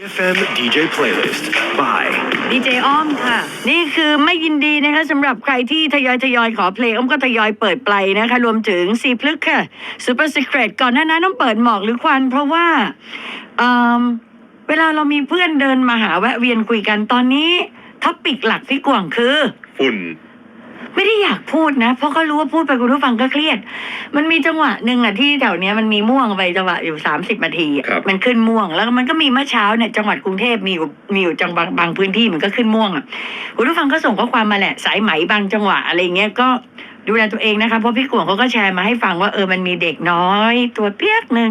FM DJ Playlist by ดีเจอ้อมค่ะ นี่คือไม่ยินดีนะคะสำหรับใครที่ทยอยทยอยขอเพลงอ้อมก็ทยอยเปิดไปนะคะ รวมถึงสีพลึกค่ะ Super Secret ก่อนหน้านั้นต้องเปิดหมอกหรือควัน เพราะว่าเอิ่มเวลาเรามีเพื่อนเดินมาหาแวะเวียนคุยกันตอนนี้ท็อปิกหลักที่กว่างคือ ฝุ่น ไม่ได้อยากพูดนะ เพราะก็รู้ว่าพูดไปคุณผู้ฟังก็เครียด มันมีจังหวะหนึ่งอะที่แถวเนี้ยมันมีม่วงไปจังหวะอยู่สามสิบนาทีอะครับ มันขึ้นม่วง แล้วมันก็มีเมื่อเช้าเนี่ยจังหวัดกรุงเทพมีอยู่มีอยู่จังบางบางพื้นที่มันก็ขึ้นม่วงอะคุณผู้ฟังก็ส่งข้อความมาแหละสายไหมบางจังหวะอะไรเงี้ยก็ดูแลตัวเองนะคะเพราะพี่กวงเขาก็แชร์มาให้ฟังว่าเออมันมีเด็กน้อย ตัวเปียกหนึ่ง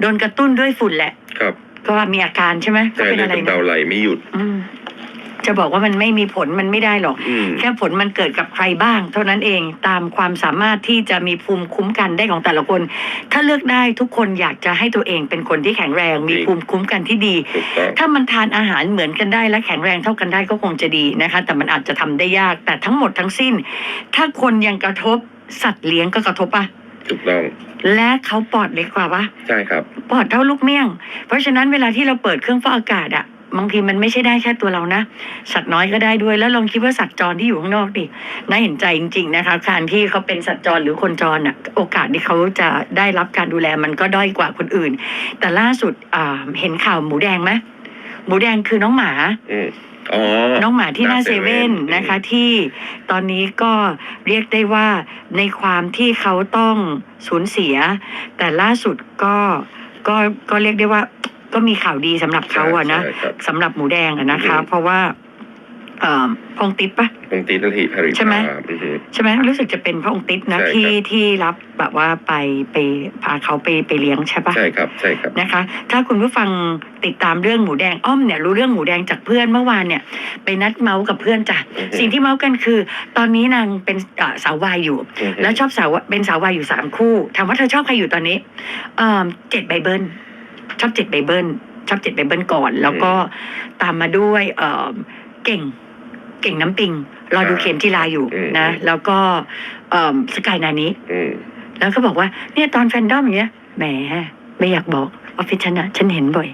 โดนกระตุ้นด้วยฝุ่นแหละ ครับก็มีอาการใช่ไหมก็ใช่เป็นเลยอะไรกำนะเดาไหลไม่หยุด อืม จะบอกว่ามันไม่มีผลมันไม่ได้หรอก อืม แค่ผลมันเกิดกับใครบ้าง เท่านั้นเองตามความสามารถที่จะมีภูมิคุ้มกันได้ของแต่ละคน ถ้าเลือกได้ทุกคนอยากจะให้ตัวเองเป็นคนที่แข็งแรง มีภูมิคุ้มกันที่ดี ถูกต้อง ถ้ามันทานอาหารเหมือนกันได้และแข็งแรงเท่ากันได้ก็คงจะดีนะคะ แต่มันอาจจะทำได้ยากแต่ทั้งหมดทั้งสิ้น ถ้าคนยังกระทบสัตว์เลี้ยงก็กระทบปะถูกต้อง และเขาปอดเล็กกว่าปะ ใช่ครับ ปอดเท่าลูกเมี่ยง เพราะฉะนั้นเวลาที่เราเปิดเครื่องฟอกอากาศอะ บางทีมันไม่ใช่ได้แค่ตัวเรานะ สัตว์น้อยก็ได้ด้วย แล้วลองคิดว่าสัตว์จรที่อยู่ข้างนอกดิน่าเห็นใจจริง ๆ นะคะ การที่เขาเป็นสัตว์จรหรือคนจรอะโอกาสที่เขาจะได้รับการดูแลมันก็ด้อยกว่าคนอื่น แต่ล่าสุดอ่าเห็นข่าวหมูแดงไหมหมูแดงคือน้องหมาอืมอ๋อน้องหมาที่หน้าเซเว่นนะคะที่ตอนนี้ก็เรียกได้ว่าในความที่เขาต้องสูญเสีย แต่ล่าสุดก็ก็ก็เรียกได้ว่า ก็มีข่าวดีสำหรับเขาอะนะใช่ครับสำหรับหมูแดงอะนะคะอือฮึเพราะว่าเอ่อพระองค์ติ๊ดปะตรงตีนาทีผลิตใช่ไหมอือฮึใช่ไหมรู้สึกจะเป็นพระองค์ติ๊ดนะใช่ครับที่ที่รับแบบว่าไปไปพาเขาไปไปเลี้ยงใช่ปะใช่ครับใช่ครับนะคะ ถ้าคุณผู้ฟังติดตามเรื่องหมูแดงอ้อมเนี่ยรู้เรื่องหมูแดงจากเพื่อนเมื่อวานเนี่ยไปนัดเมาส์กับเพื่อนจ้ะอือฮึสิ่งที่เมาส์กันคือ ตอนนี้นางเป็นเอ่อสาววายอยู่อือฮึแล้วชอบสาวเป็นสาววายอยู่สามคู่ถามว่าเธอชอบใครอยู่ตอนนี้เอ่อเจ็ดไบเบิล ชอบเจ็ดไบเบิลชอบเจ็ดไบเบิลก่อน แล้วก็ตามมาด้วยเอ่อเก่ง เก่งน้ำปิงรอดูเข็มจีลาอยู่นะ แล้วก็เอ่อสกายนานี้อืมแล้วก็บอกว่าเนี่ยตอนแฟนดอมอย่างเงี้ยแหมไม่อยากบอก ออฟฟิศฉันนะฉันเห็นบ่อย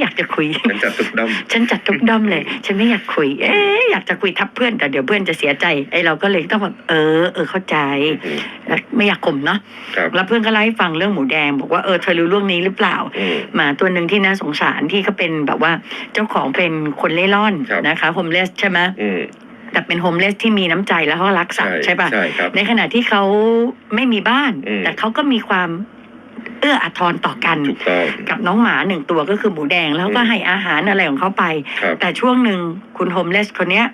อยากจะคุยมันจัดตุกดอมฉันจัดทุกด้อมเลย ฉันไม่อยากคุย เอ๊ะอยากจะคุยทับเพื่อนแต่เดี๋ยวเพื่อนจะเสียใจไอ้เราก็เลยต้องแบบเออเออเข้าใจอืมแล้วไม่อยากข่มเนาะครับแล้วเพื่อนก็เล่าให้ฟังเรื่องหมูแดง บอกว่าเออเธอรู้เรื่องนี้หรือเปล่าอืมหมาตัวหนึ่งที่น่าสงสารที่เขาเป็นแบบว่าเจ้าของเป็นคนเล่ร่อนครับนะคะโฮมเลสใช่ไหมอืมแต่เป็นโฮมเลสที่มีน้ำใจแล้วเขารักสัตว์ใช่ปะใช่ครับในขณะที่เขาไม่มีบ้านอืมแต่เขาก็มีความ เอื้ออาทรต่อกัน ถูกต้องกับน้องหมาหนึ่งตัวก็คือหมูแดงแล้วก็อืมให้อาหารอะไรของเขาไป ครับแต่ช่วงหนึ่งคุณโฮมเลสคนเนี้ย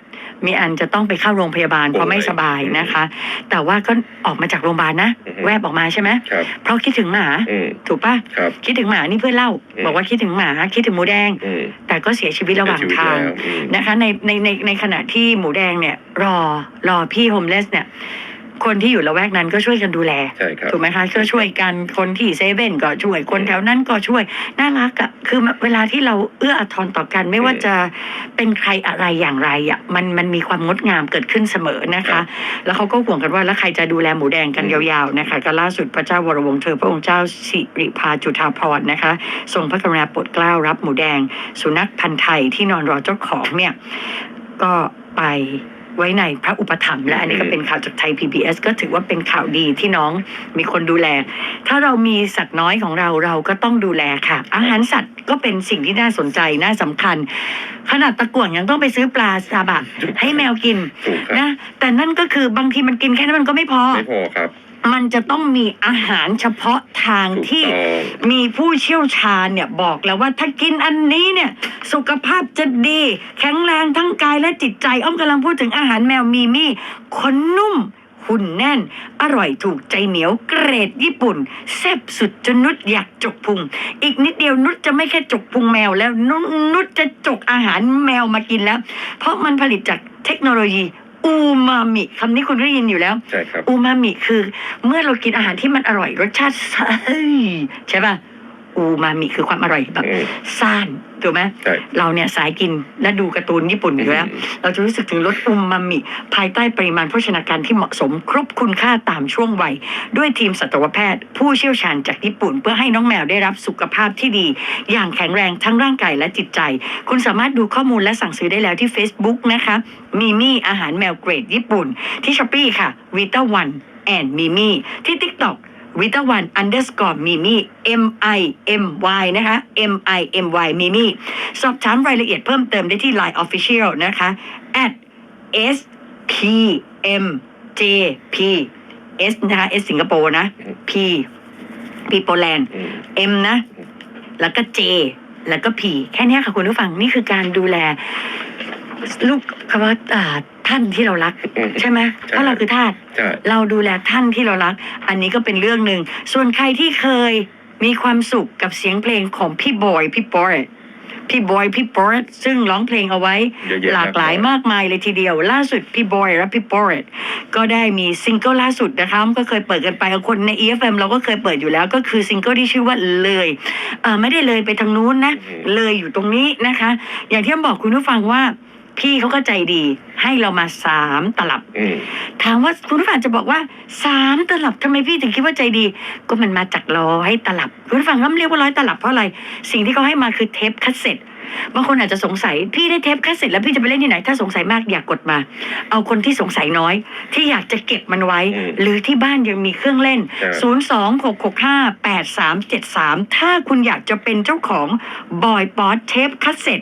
มีอันจะต้องไปเข้าโรงพยาบาลเพราะไม่สบายนะคะ แต่ว่าก็ออกมาจากโรงพยาบาลนะ อือฮึแวบออกมาใช่ไหมครับ เพราะคิดถึงหมา อืม ถูกปะครับ คิดถึงหมานี่เพื่อนเล่า อืม บอกว่าคิดถึงหมาคิดถึงหมูแดง อืมแต่ก็เสียชีวิตระหว่างเสียชีวิตทางแล้วอืม นะคะในในในในขณะที่หมูแดงเนี่ยรอรอพี่โฮมเลสเนี่ย คนที่อยู่ละแวกนั้นก็ช่วยกันดูแล ใช่ครับ ถูกไหมคะก็ช่วยกันคนที่เซเว่นก็ช่วยคนแถวนั้นก็ช่วยน่ารักอะคือเวลาที่เราเอื้ออาทรต่อกันไม่ว่าอืมจะเป็นใครอะไรอย่างไรอะมันมันมีความงดงามเกิดขึ้นเสมอนะครัคะบแล้วเขาก็ห่วงกันว่าแล้วใครจะดูแลหมูแดงกันอืยมาวๆนะคะก็ล่าสุดพระเจ้าวรวงศ์เธอพระองค์เจ้าสิริพาจุฑาภรณ์นะคะทรงพระกรุณาโปรดเกล้ารับหมูแดง สุนัขพันธ์ไทยที่นอนรอเจ้าของเนี่ยก็ไป ไว้ในพระอุปถัมภ์และอันนี้ก็เป็นข่าวจากไทย PBS ก็ถือว่าเป็นข่าวดีที่น้องมีคนดูแล ถ้าเรามีสัตว์น้อยของเราเราก็ต้องดูแลค่ะ อาหารสัตว์ก็เป็นสิ่งที่น่าสนใจน่าสำคัญ ขนาดตะกั่วยังต้องไปซื้อปลาซาบะให้แมวกินถูกครับนะแต่นั่นก็คือบางทีมันกินแค่นั้นมันก็ไม่พอไม่พอครับ มันจะต้องมีอาหารเฉพาะทางถูกที่ต้องมีผู้เชี่ยวชาญเนี่ยบอกแล้วว่าถ้ากินอันนี้เนี่ยสุขภาพจะดี แข็งแรงทั้งกายและจิตใจ อ้อมกำลังพูดถึงอาหารแมวมีมี่ขนนุ่มหุ่นแน่น อร่อยถูกใจเหนียวเกรดญี่ปุ่นแซ่บสุดจนนุชอยากจกพุง อีกนิดเดียวนุชจะไม่แค่จกพุงแมวแล้วนุนุชจะจกอาหารแมวมากินแล้ว เพราะมันผลิตจากเทคโนโลยี อูมามิคำนี้คุณได้ยินอยู่แล้วใช่ครับ อูมามิคือเมื่อเรากินอาหารที่มันอร่อยรสชาติเฮ้ยใช่ป่ะ อูมามิคือความอร่อยแบบอืมซ่านถูกไหมใช่เราเนี่ยสายกินและดูการ์ตูนญี่ปุ่นอยู่แล้วอืมเราจะรู้สึกถึงรสอูมามิ ภายใต้ปริมาณโภชนาการที่เหมาะสมครบคุณค่าตามช่วงวัย ด้วยทีมสัตวแพทย์ ผู้เชี่ยวชาญจากญี่ปุ่น เพื่อให้น้องแมวได้รับสุขภาพที่ดี อย่างแข็งแรงทั้งร่างกายและจิตใจ คุณสามารถดูข้อมูลและสั่งซื้อได้แล้วที่ Facebook นะคะมีมี่อาหารแมวเกรดญี่ปุ่น ที่ช้อปปี้ค่ะวิต้าวันแอนมิมี่ที่ TikTok วิตาวัน underscore มิมี่ M I M Y นะคะ M I M Y มิมี่สอบถามรายละเอียดเพิ่มเติมได้ที่ Line Official นะคะ at S P M J P S นะคะ S สิงคโปร์นะ P P โปแลนด์อืม M นะ แล้วก็ J แล้วก็ P แค่เนี้ยค่ะคุณผู้ฟังนี่คือการดูแล ลูกคำว่าอ่าท่านที่เรารัก อืม ใช่ไหมเพราะเราคือทาสใช่ เราดูแลท่านที่เรารัก อันนี้ก็เป็นเรื่องหนึ่ง ส่วนใครที่เคยมีความสุขกับเสียงเพลงของพี่บอยพี่บอยพี่บอยพี่บอยซึ่งร้องเพลงเอาไว้ เยอะแยะหลากหลายมากมายเลยทีเดียว ล่าสุดพี่บอยและพี่บอยก็ได้มีซิงเกิลล่าสุดนะคะก็เคยเปิดกันไปกับคนใน EFM เราก็เคยเปิดอยู่แล้ว ก็คือซิงเกิลที่ชื่อว่าเลยเออไม่ได้เลยไปทางนู้นนะเลยอยู่ตรงนี้นะคะ อย่างที่บอกคุณผู้ฟังว่า พี่เขาก็ใจดี ให้เรามาสามตลับ อืม ถามว่าคุณผู้ฟังจะบอกว่าสามตลับทำไมพี่ถึงคิดว่าใจดี ก็มันมาจากร้อยตลับ คุณผู้ฟังก็เรียกว่าร้อยตลับเพราะอะไร สิ่งที่เขาให้มาคือเทปคัสเซ็ต บางคนอาจจะสงสัยพี่ได้เทปคัสเซ็ตแล้วพี่จะไปเล่นที่ไหน ถ้าสงสัยมากอยากกดมา เอาคนที่สงสัยน้อย ที่อยากจะเก็บมันไว้ อืมหรือที่บ้านยังมีเครื่องเล่นใช่0 2 6 6 5 8 3 7 3 ถ้าคุณอยากจะเป็นเจ้าของบอยป๊อตเทปคัสเซ็ต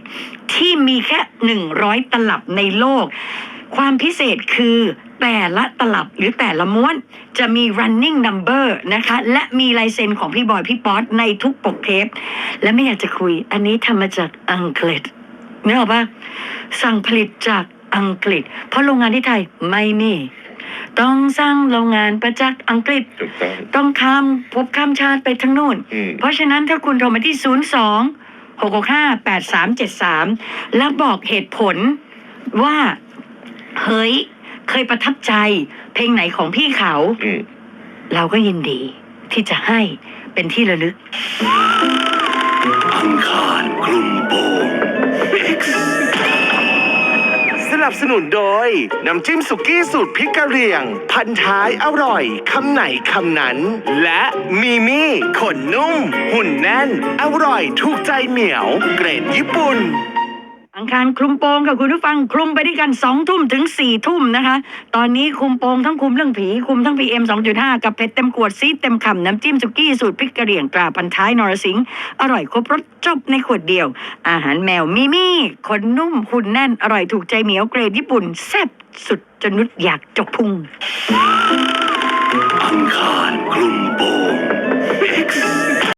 ที่มีแค่ 100 ตลับในโลก ความพิเศษคือ แต่ละตลับหรือแต่ละม้วนจะมี running number นะคะ และมีลายเซ็นของพี่บอยพี่ป๊อตในทุกปกเทป และไม่อยากจะคุย อันนี้ทำมาจากอังกฤษนึกออกปะสั่งผลิตจากอังกฤษ เพราะโรงงานที่ไทยไม่มีต้องสร้างโรงงานประจักษ์อังกฤษ ถูกต้อง ต้องข้ามภพข้ามชาติไปทั้งนู่น อืม เพราะฉะนั้นถ้าคุณโทรมาที่ 0 2 6 6 5 8 3 7 3 แล้วบอกเหตุผลว่า เฮ้ย เคยประทับใจ เพลงไหนของพี่เขา อืมเราก็ยินดี ที่จะให้เป็นที่ระลึก อังคารคลุมโปง X สนับสนุนโดย น้ำจิ้มสุกี้สูตรพริกกะเหรี่ยง พันท้ายอร่อย คำไหนคำนั้น และมีมี่ขนนุ่ม หุ่นแน่น อร่อยถูกใจเหมียว เกรดญี่ปุ่น อังคารคลุมโปงกับคุณผู้ฟังคลุมไปด้วยกันสองทุ่มถึงสี่ทุ่มนะคะ ตอนนี้คลุมโปงทั้งคลุมเรื่องผีคลุมทั้ง PM 2.5กับเผ็ดเต็มขวดซีดเต็มคำน้ำจิ้มสุกี้สูตรพริกกระเหรี่ยงตราพันท้ายนรสิงห์อร่อยครบรสจบในขวดเดียว อาหารแมวมิมี่ขนนุ่มหุ่นแน่นอร่อยถูกใจเหมียวเกรดญี่ปุ่นแซ่บสุดจนนุดอยากจกพุงอังคารคลุมโปง X